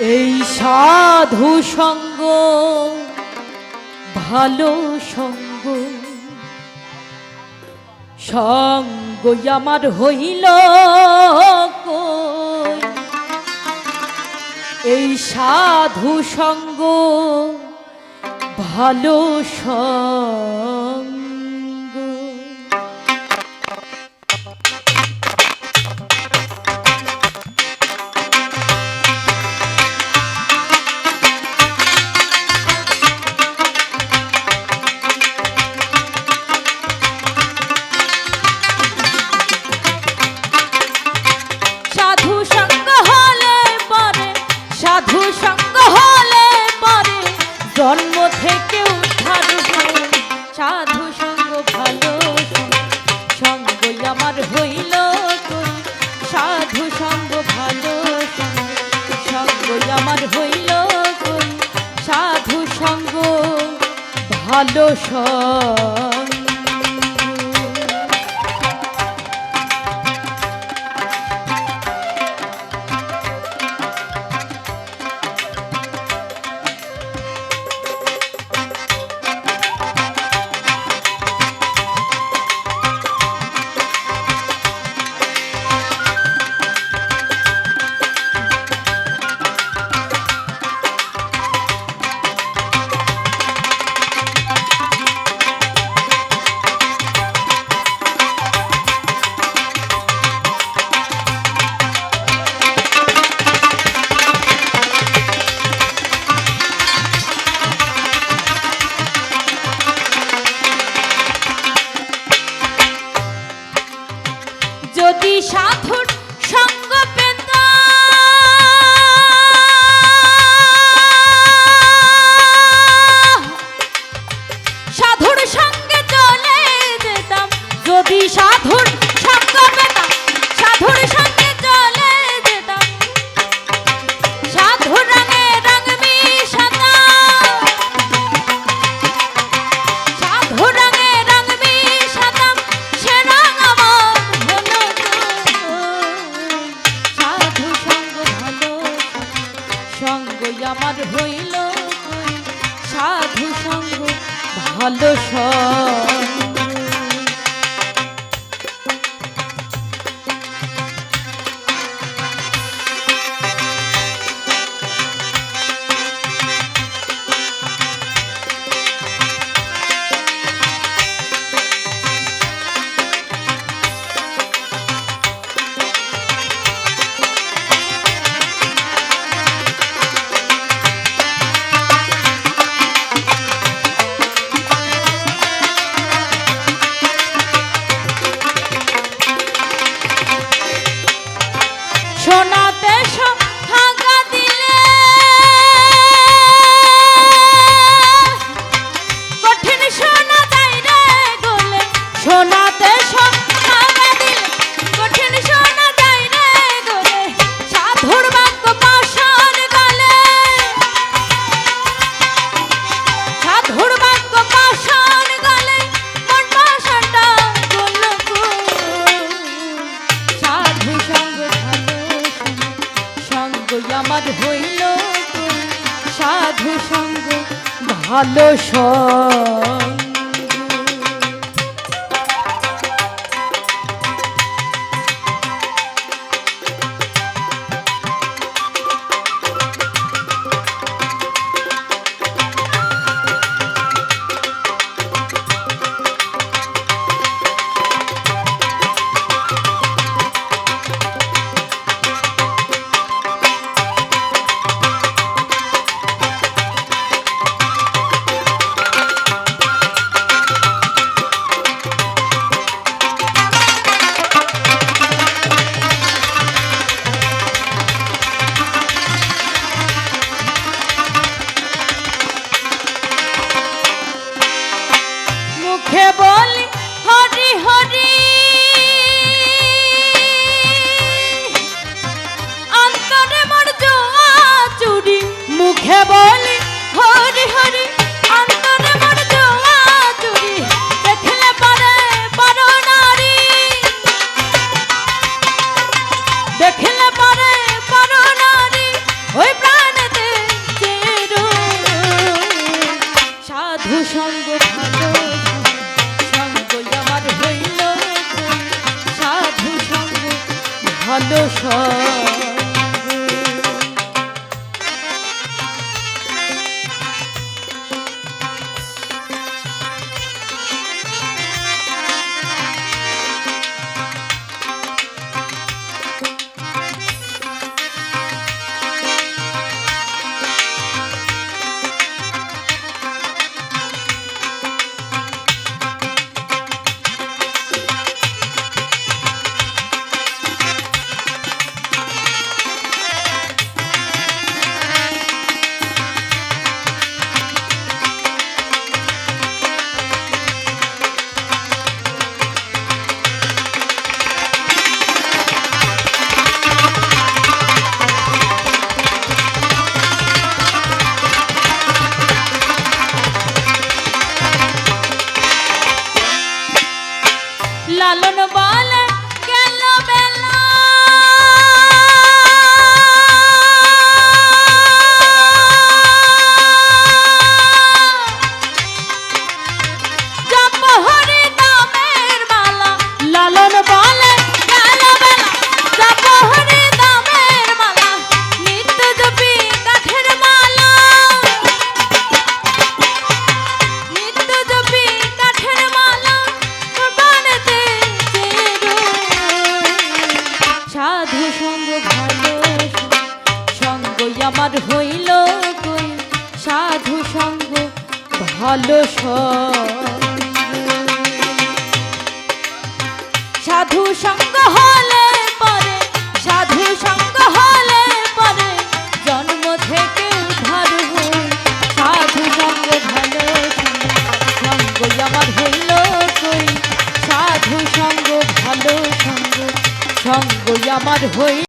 এই সাধু সঙ্গ ভালো সঙ্গ সঙ্গ আমার হইল? এই সাধু সঙ্গ ভালো সঙ্গ ভালো আমার হইল। সাধু সঙ্গ ভালো সঙ্গ সঙ্গ মুখে বলি, হরি হরি, অন্তরে মর জোয়া জুড়ি, দেখলে পারে পারো নারী। দেখলে পারে পারো নারী, ওই প্রাণেতে চেরো। সাধু সঙ্গ ভালো সঙ্গ আমার হইল। সাধু সঙ্গ ভালো সঙ্গ। no, no. হইল কই? সাধু সঙ্গ ভালো সাধু সঙ্গ হলে পরে, সাধু সঙ্গ হলে পরে জন্ম থেকে উদ্ধার হই। সাধু সঙ্গ ভালো সঙ্গ আমার হইল কই? সাধু সঙ্গ ভালো সঙ্গ সঙ্গ আমার হইল